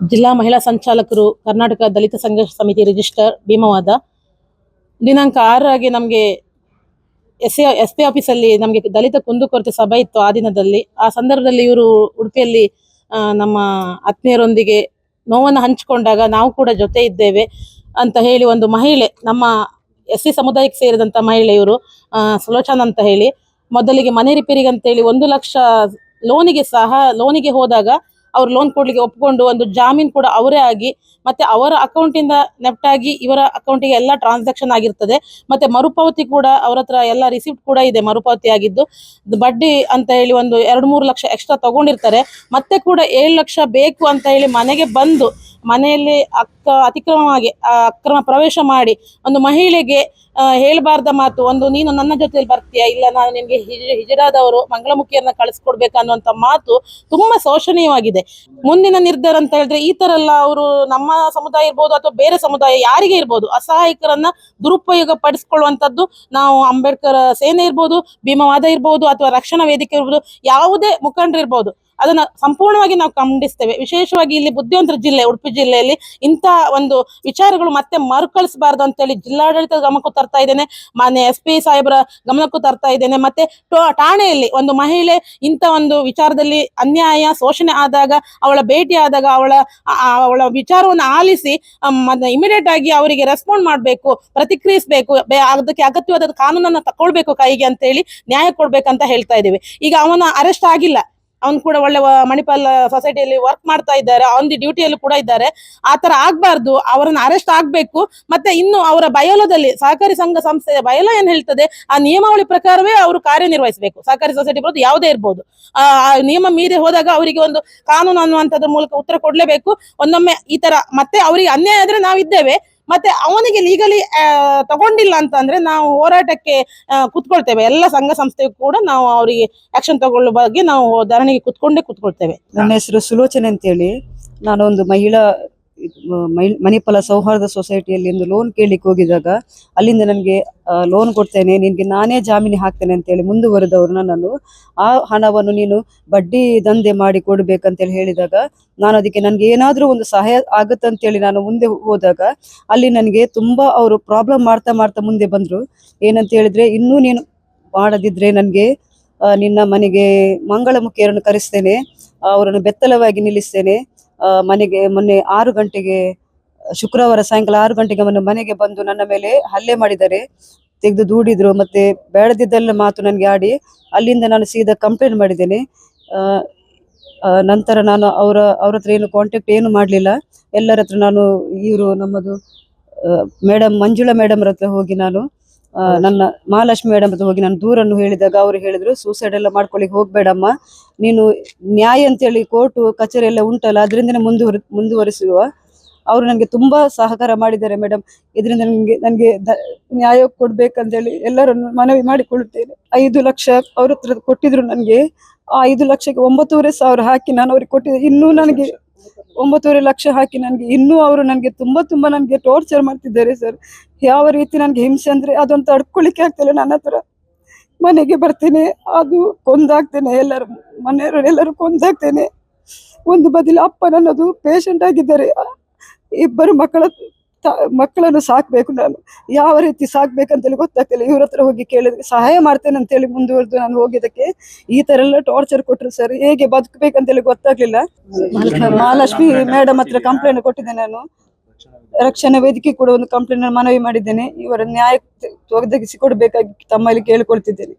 ಜಿಲ್ಲಾ ಮಹಿಳಾ ಸಂಚಾಲಕರು ಕರ್ನಾಟಕ ದಲಿತ ಸಂಘರ್ಷ ಸಮಿತಿ ರಿಜಿಸ್ಟರ್ ಭೀಮವಾದ. ದಿನಾಂಕ ಆರಾಗಿ ನಮಗೆ ಎಸ್ ಎ, ಎಸ್ ಪಿ ಆಫೀಸಲ್ಲಿ ನಮಗೆ ದಲಿತ ಕುಂದುಕೊರತೆ ಸಭೆ ಇತ್ತು ಆ ದಿನದಲ್ಲಿ. ಆ ಸಂದರ್ಭದಲ್ಲಿ ಇವರು ಉಡುಪಿಯಲ್ಲಿ ನಮ್ಮ ಆತ್ಮೀಯರೊಂದಿಗೆ ನೋವನ್ನು ಹಂಚಿಕೊಂಡಾಗ ನಾವು ಕೂಡ ಜೊತೆ ಇದ್ದೇವೆ ಅಂತ ಹೇಳಿ ಒಂದು ಮಹಿಳೆ, ನಮ್ಮ ಎಸ್ ಸಿ ಸಮುದಾಯಕ್ಕೆ ಸೇರಿದಂಥ ಮಹಿಳೆ ಇವರು ಸುಲೋಚನ ಅಂತ ಹೇಳಿ, ಮೊದಲಿಗೆ ಮನೆ ರಿಪೇರಿಗೆ ಅಂತ ಹೇಳಿ ಒಂದು ಲಕ್ಷ ಲೋನಿಗೆ ಸಹ, ಲೋನಿಗೆ ಹೋದಾಗ ಅವ್ರು ಲೋನ್ ಕೊಡ್ಲಿಕ್ಕೆ ಒಪ್ಕೊಂಡು ಒಂದು ಜಾಮೀನ್ ಕೂಡ ಅವರೇ ಆಗಿ, ಮತ್ತೆ ಅವರ ಅಕೌಂಟ್ ಇಂದ ನೆಫ್ಟ್ ಆಗಿ ಇವರ ಅಕೌಂಟಿಗೆ ಎಲ್ಲ ಟ್ರಾನ್ಸಾಕ್ಷನ್ ಆಗಿರ್ತದೆ. ಮತ್ತೆ ಮರುಪಾವತಿ ಕೂಡ ಅವರ ಹತ್ರ ಎಲ್ಲ ರಿಸಿಪ್ಟ್ ಕೂಡ ಇದೆ, ಮರುಪಾವತಿ ಆಗಿದ್ದು. ಬಡ್ಡಿ ಅಂತ ಹೇಳಿ ಒಂದು ಎರಡು ಮೂರು ಲಕ್ಷ ಎಕ್ಸ್ಟ್ರಾ ತಗೊಂಡಿರ್ತಾರೆ. ಮತ್ತೆ ಕೂಡ ಏಳು ಲಕ್ಷ ಬೇಕು ಅಂತ ಹೇಳಿ ಮನೆಗೆ ಬಂದು ಮನೆಯಲ್ಲಿ ಅಕ್ಕ ಅತಿಕ್ರಮವಾಗಿ ಅಕ್ರಮ ಪ್ರವೇಶ ಮಾಡಿ ಒಂದು ಮಹಿಳೆಗೆ ಹೇಳಬಾರ್ದ ಮಾತು, ಒಂದು ನೀನು ನನ್ನ ಜೊತೆಯಲ್ಲಿ ಬರ್ತೀಯಾ, ಇಲ್ಲ ನಾನು ನಿಮಗೆ ಹಿಜ- ಹಿಜರಾದವರು ಮಂಗಳಮುಖಿಯನ್ನ ಕಳಿಸ್ಕೊಡ್ಬೇಕನ್ನುವಂಥ ಮಾತು ತುಂಬಾ ಶೋಷಣೀಯವಾಗಿದೆ. ಮುಂದಿನ ನಿರ್ಧಾರ ಅಂತ ಹೇಳಿದ್ರೆ, ಈ ತರ ಎಲ್ಲ ಅವರು ನಮ್ಮ ಸಮುದಾಯ ಇರ್ಬೋದು ಅಥವಾ ಬೇರೆ ಸಮುದಾಯ ಯಾರಿಗೆ ಇರ್ಬೋದು, ಅಸಹಾಯಕರನ್ನ ದುರುಪಯೋಗ ಪಡಿಸ್ಕೊಳ್ಳುವಂಥದ್ದು ನಾವು ಅಂಬೇಡ್ಕರ್ ಸೇನೆ ಇರ್ಬೋದು, ಭೀಮವಾದ ಇರ್ಬೋದು ಅಥವಾ ರಕ್ಷಣಾ ವೇದಿಕೆ ಇರ್ಬೋದು, ಯಾವುದೇ ಮುಖಂಡರು ಇರ್ಬೋದು. ಅದನ್ನ ಸಂಪೂರ್ಣವಾಗಿ ನಾವು ಖಂಡಿಸ್ತೇವೆ. ವಿಶೇಷವಾಗಿ ಇಲ್ಲಿ ಬುದ್ಧಿವಂತರ ಜಿಲ್ಲೆ, ಉಡುಪಿ ಜಿಲ್ಲೆಯಲ್ಲಿ ಇಂಥ ಒಂದು ವಿಚಾರಗಳು ಮತ್ತೆ ಮರುಕಳಿಸಬಾರ್ದು ಅಂತೇಳಿ ಜಿಲ್ಲಾಡಳಿತ ಗಮನಕ್ಕೂ ತರ್ತಾ ಇದ್ದೇನೆ, ಮಾನ್ಯ ಎಸ್ ಪಿ ಸಾಹೇಬರ ಗಮನಕ್ಕೂ ತರ್ತಾ ಇದ್ದೇನೆ. ಮತ್ತೆ ಠಾಣೆಯಲ್ಲಿ ಒಂದು ಮಹಿಳೆ ಇಂಥ ಒಂದು ವಿಚಾರದಲ್ಲಿ ಅನ್ಯಾಯ, ಶೋಷಣೆ ಆದಾಗ, ಅವಳ ಭೇಟಿ ಆದಾಗ ಅವಳ ಅವಳ ವಿಚಾರವನ್ನು ಆಲಿಸಿ ಇಮಿಡಿಯೇಟ್ ಆಗಿ ಅವರಿಗೆ ರೆಸ್ಪಾಂಡ್ ಮಾಡಬೇಕು, ಪ್ರತಿಕ್ರಿಯಿಸಬೇಕು ಅದಕ್ಕೆ ಅಗತ್ಯವಾದ ಕಾನೂನನ್ನು ತಕೊಳ್ಬೇಕು ಕೈಗೆ ಅಂತ ಹೇಳಿ ನ್ಯಾಯ ಕೊಡ್ಬೇಕಂತ ಹೇಳ್ತಾ ಇದ್ದೀವಿ. ಈಗ ಅವನ ಅರೆಸ್ಟ್ ಆಗಿಲ್ಲ. ಅವನು ಕೂಡ ಒಳ್ಳೆ ಮಣಿಪಾಲ್ ಸೊಸೈಟಿಯಲ್ಲಿ ವರ್ಕ್ ಮಾಡ್ತಾ ಇದ್ದಾರೆ. ಆನ್ ದಿ ಡ್ಯೂಟಿಯಲ್ಲಿ ಕೂಡ ಇದ್ದಾರೆ. ಆ ತರ ಆಗ್ಬಾರ್ದು. ಅವರನ್ನ ಅರೆಸ್ಟ್ ಆಗಬೇಕು. ಮತ್ತೆ ಇನ್ನು ಅವರ ಬಯಲದಲ್ಲಿ ಸಹಕಾರಿ ಸಂಘ ಸಂಸ್ಥೆಯ ಬಯಲ ಏನ್ ಹೇಳ್ತದೆ? ಆ ನಿಯಮಾವಳಿ ಪ್ರಕಾರವೇ ಅವರು ಕಾರ್ಯನಿರ್ವಹಿಸಬೇಕು. ಸಹಕಾರಿ ಸೊಸೈಟಿ ಬರೋದು ಯಾವುದೇ ಇರ್ಬೋದು. ಆ ನಿಯಮ ಮೀರಿ ಹೋದಾಗ ಅವರಿಗೆ ಒಂದು ಕಾನೂನು ಅನ್ನುವಂಥದ್ರ ಮೂಲಕ ಉತ್ತರ ಕೊಡ್ಲೇಬೇಕು. ಒಂದೊಮ್ಮೆ ಈ ತರ ಮತ್ತೆ ಅವರಿಗೆ ಅನ್ಯಾಯ ಆದ್ರೆ ನಾವಿದ್ದೇವೆ. ಮತ್ತೆ ಅವನಿಗೆ ಲೀಗಲಿ ತಗೊಂಡಿಲ್ಲ ಅಂತ ಅಂದ್ರೆ ನಾವು ಹೋರಾಟಕ್ಕೆ ಕುತ್ಕೊಳ್ತೇವೆ. ಎಲ್ಲ ಸಂಘ ಸಂಸ್ಥೆಗೂ ಕೂಡ ನಾವು ಅವರಿಗೆ ಆಕ್ಷನ್ ತಗೊಳ್ಳೋ ಬಗ್ಗೆ ನಾವು ಧರಣಿಗೆ ಕುತ್ಕೊಂಡೇ ಕುತ್ಕೊಳ್ತೇವೆ. ನನ್ನ ಹೆಸರು ಸುಲೋಚನೆ ಅಂತೇಳಿ. ಒಂದು ಮಹಿಳಾ ಮಣಿಪಾಲ ಸೌಹಾರ್ದ ಸೊಸೈಟಿಯಲ್ಲಿ ಒಂದು ಲೋನ್ ಕೇಳಲಿಕ್ಕೆ ಹೋಗಿದಾಗ ಅಲ್ಲಿಂದ ನನಗೆ ಲೋನ್ ಕೊಡ್ತೇನೆ, ನಿನಗೆ ನಾನೇ ಜಾಮೀನು ಹಾಕ್ತೇನೆ ಅಂತೇಳಿ ಮುಂದುವರೆದವರು ನನ್ನನ್ನು ಆ ಹಣವನ್ನು ನೀನು ಬಡ್ಡಿ ದಂಧೆ ಮಾಡಿ ಕೊಡ್ಬೇಕಂತೇಳಿ ಹೇಳಿದಾಗ ನಾನು ಅದಕ್ಕೆ ನನಗೆ ಏನಾದರೂ ಒಂದು ಸಹಾಯ ಆಗುತ್ತಂತೇಳಿ ನಾನು ಮುಂದೆ ಹೋದಾಗ ಅಲ್ಲಿ ನನಗೆ ತುಂಬಾ ಅವರು ಪ್ರಾಬ್ಲಮ್ ಮಾಡ್ತಾ ಮಾಡ್ತಾ ಮುಂದೆ ಬಂದ್ರು. ಏನಂತ ಹೇಳಿದ್ರೆ ಇನ್ನೂ ನೀನು ಮಾಡದಿದ್ರೆ ನನಗೆ ನಿನ್ನ ಮನೆಗೆ ಮಂಗಳಮುಖಿಯರನ್ನು ಕರೆಸ್ತೇನೆ ಅವರನ್ನು ಬೆತ್ತಲವಾಗಿ ನಿಲ್ಲಿಸ್ತೇನೆ ಮನೆಗೆ ಮೊನ್ನೆ ಆರು ಗಂಟೆಗೆ, ಶುಕ್ರವಾರ ಸಾಯಂಕಾಲ ಆರು ಗಂಟೆಗೆ ಮೊನ್ನೆ ಮನೆಗೆ ಬಂದು ನನ್ನ ಮೇಲೆ ಹಲ್ಲೆ ಮಾಡಿದ್ದಾರೆ ತೆಗೆದು ದೂಡಿದ್ರು ಮತ್ತೆ ಬೇಡದಿದ್ದೆಲ್ಲ ಮಾತು ನನಗೆ ಆಡಿ, ಅಲ್ಲಿಂದ ನಾನು ಸೀದಾ ಕಂಪ್ಲೇಂಟ್ ಮಾಡಿದ್ದೇನೆ. ನಂತರ ನಾನು ಅವರ, ಅವ್ರ ಹತ್ರ ಏನು ಕಾಂಟ್ಯಾಕ್ಟ್ ಏನು ಮಾಡಲಿಲ್ಲ. ಎಲ್ಲರ ಹತ್ರ ನಾನು ಇವರು ನಮ್ಮದು ಮೇಡಮ್ ಮಂಜುಳಾ ಮೇಡಮ್ರ ಹತ್ರ ಹೋಗಿ ನಾನು ನನ್ನ ಮಹಾಲಕ್ಷ್ಮಿ ಮೇಡಮ್ ಅಂತ ಹೋಗಿ ನಾನು ದೂರನ್ನು ಹೇಳಿದಾಗ ಅವರು ಹೇಳಿದ್ರು ಸೂಸೈಡ್ ಎಲ್ಲ ಮಾಡ್ಕೊಳ್ಳಿ ಹೋಗ್ಬೇಡಮ್ಮ. ನೀನು ನ್ಯಾಯ ಅಂತೇಳಿ ಕೋರ್ಟು ಕಚೇರಿ ಎಲ್ಲ ಉಂಟಲ್ಲ ಅದರಿಂದನೇ ಮುಂದುವರಿ ಮುಂದುವರಿಸುವ. ಅವರು ನನಗೆ ತುಂಬಾ ಸಹಕಾರ ಮಾಡಿದ್ದಾರೆ ಮೇಡಮ್ ಇದರಿಂದ ನನಗೆ ನನಗೆ ನ್ಯಾಯ ಕೊಡ್ಬೇಕಂತೇಳಿ ಎಲ್ಲರನ್ನು ಮನವಿ ಮಾಡಿಕೊಳ್ಳುತ್ತೇನೆ. ಐದು ಲಕ್ಷ ಅವ್ರ ಹತ್ರ ಕೊಟ್ಟಿದ್ರು ನನಗೆ ಆ ಐದು ಲಕ್ಷಕ್ಕೆ ಒಂಬತ್ತೂವರೆ ಸಾವಿರ ಹಾಕಿ ನಾನು ಅವ್ರಿಗೆ ಕೊಟ್ಟಿದ್ದೆ. ಇನ್ನೂ ನನಗೆ ಒಂಬತ್ತೂವರೆ ಲಕ್ಷ ಹಾಕಿ ನನಗೆ, ಇನ್ನೂ ಅವರು ನನಗೆ ತುಂಬಾ ತುಂಬಾ ನನಗೆ ಟೋರ್ಚರ್ ಮಾಡ್ತಿದ್ದಾರೆ ಸರ್ ಯಾವ ರೀತಿ ನನಗೆ ಹಿಂಸೆ ಅಂದ್ರೆ ಅದೊಂದು ತಡ್ಕೊಳ್ಳಿಕ್ಕೆ ಆಗ್ತಿಲ್ಲ ನನ್ನ ಹತ್ರ. ಮನೆಗೆ ಬರ್ತೇನೆ, ಅದು ಕೊಂದಾಗ್ತೇನೆ ಎಲ್ಲರೂ, ಮನೆಯವರು ಎಲ್ಲರೂ ಕೊಂದಾಗ್ತೇನೆ. ಒಂದು ಬದಿಲಿ ಅಪ್ಪ ನನ್ನದು ಪೇಷಂಟ್ ಆಗಿದ್ದಾರೆ. ಇಬ್ಬರು ಮಕ್ಕಳ ಮಕ್ಕಳನ್ನು ಸಾಕ್ಬೇಕು ನಾನು. ಯಾವ ರೀತಿ ಸಾಕ್ಬೇಕಂತೇಳಿ ಗೊತ್ತಾಗ್ತಿಲ್ಲ. ಇವ್ರ ಹತ್ರ ಹೋಗಿ ಕೇಳಿದ್ರೆ ಸಹಾಯ ಮಾಡ್ತೇನೆ ಅಂತೇಳಿ ಮುಂದುವರೆದು ನಾನು ಹೋಗಿದ್ದಕ್ಕೆ. ಈ ತರ ಎಲ್ಲ ಟಾರ್ಚರ್ ಕೊಟ್ರು ಸರ್. ಹೇಗೆ ಬದುಕಬೇಕಂತೇಳಿ ಗೊತ್ತಾಗ್ಲಿಲ್ಲ. ಮಹಾಲಕ್ಷ್ಮಿ ಮೇಡಮ್ ಹತ್ರ ಕಂಪ್ಲೇಂಟ್ ಕೊಟ್ಟಿದ್ದೆ ನಾನು. ರಕ್ಷಣಾ ವೇದಿಕೆ ಕೂಡ ಒಂದು ಕಂಪ್ಲೇಂಟ್ ಮನವಿ ಮಾಡಿದ್ದೇನೆ. ಇವರ ನ್ಯಾಯ ಒದಗಿಸಿಕೊಡ್ಬೇಕಾಗಿ ತಮ್ಮಲ್ಲಿ ಕೇಳಿಕೊಳ್ತಿದ್ದೇನೆ.